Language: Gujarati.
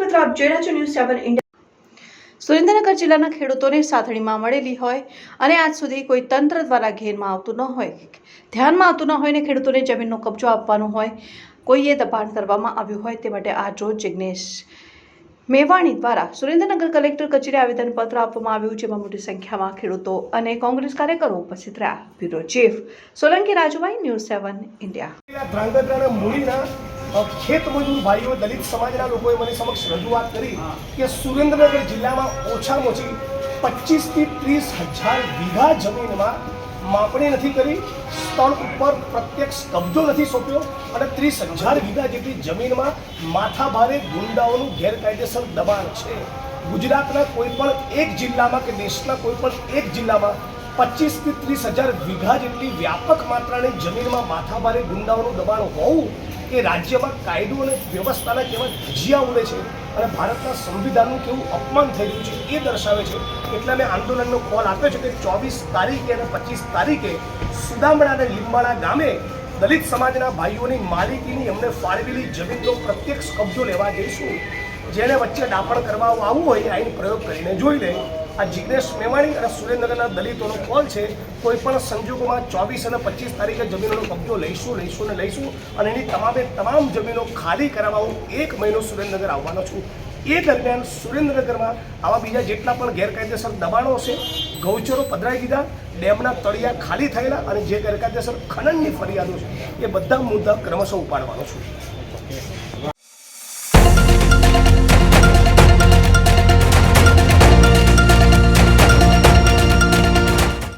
મિત્રો, આપ જોઈ રહ્યા છો ન્યૂઝ સેવન ઇન્ડિયા સુરેન્દ્રનગર જિલ્લાના ખેડૂતોને સાથળીમાં મળેલી હોય અને આજ સુધી કોઈ તંત્ર દ્વારા ઘેરમાં આવતું ન હોય. ધ્યાનમાં આવતું ન હોય ને ખેડૂતોને જમીનનો કબજો આપવાનો હોય, કોઈએ દબાણ કરવામાં આવ્યું હોય તે માટે આ રોજ જિજ્ઞેશ મેવાણી દ્વારા સુરેન્દ્રનગર કલેક્ટર કચેરી આવેદનપત્ર આપવામાં આવ્યું, જેમાં મોટી સંખ્યામાં ખેડૂતો અને કોંગ્રેસ કાર્યકરો ઉપસ્થિત રહ્યા. Bureau chief Solanki Rajubhai news seven India ખેત મજૂર ભાઈઓ, દલિત સમાજના લોકોએ મને સમક્ષ રજૂઆત કરી કે સુરેન્દ્રનગર જિલ્લામાં ઓછામાં ઓછી પચીસથી ત્રીસ હજાર વીઘા જમીનમાં માપણી નથી કરી, સ્થળ ઉપર પ્રત્યક્ષ કબજો નથી સોંપ્યો અને ત્રીસ હજાર વીઘા જેટલી જમીનમાં માથાભારે ગુંડાઓનું ગેરકાયદેસર દબાણ છે. ગુજરાતના કોઈ પણ એક જિલ્લામાં કે દેશના કોઈ પણ એક જિલ્લામાં પચીસથી ત્રીસ હજાર વીઘા જેટલી વ્યાપક માત્રાની જમીનમાં માથાભારે ગુંડાઓનું દબાણ હોવું એ રાજ્યમાં કાયદો અને વ્યવસ્થાના કેવા ધજિયા ઉડે છે અને ભારતના સંવિધાનનું કેવું અપમાન થઈ રહ્યું છે એ દર્શાવે છે. એટલે મેં આંદોલનનો કોલ આપ્યો છે કે ચોવીસ તારીખે અને પચીસ તારીખે સુદામડા અને લીંબાડા ગામે દલિત સમાજના ભાઈઓની માલિકીની અમને ફાળવેલી જમીનનો પ્રત્યક્ષ કબજો લેવા જઈશું. જેને વચ્ચે દાપણ કરવા આવવું હોય આઈન પ્રયોગ કરીને જોઈ લે. આ જિગ્નેશ મેવાણી અને સુરેન્દ્રનગરના દલિતોનો કોલ છે, કોઈ પણ સંજોગોમાં ચોવીસ અને પચીસ તારીખે જમીનોનો કબજો લઈશું લઈશું ને લઈશું અને એની તમામે તમામ જમીનો ખાલી કરાવવા હું એક મહિનો સુરેન્દ્રનગર આવવાનો છું. એ દરમિયાન સુરેન્દ્રનગરમાં આવા બીજા જેટલા પણ ગેરકાયદેસર દબાણો હશે, ગૌચરો પધરાઈ દીધા, ડેમના તળિયા ખાલી થયેલા અને જે ગેરકાયદેસર ખનનની ફરિયાદો છે, એ બધા મુદ્દા ક્રમશઃ ઉપાડવાનો છું.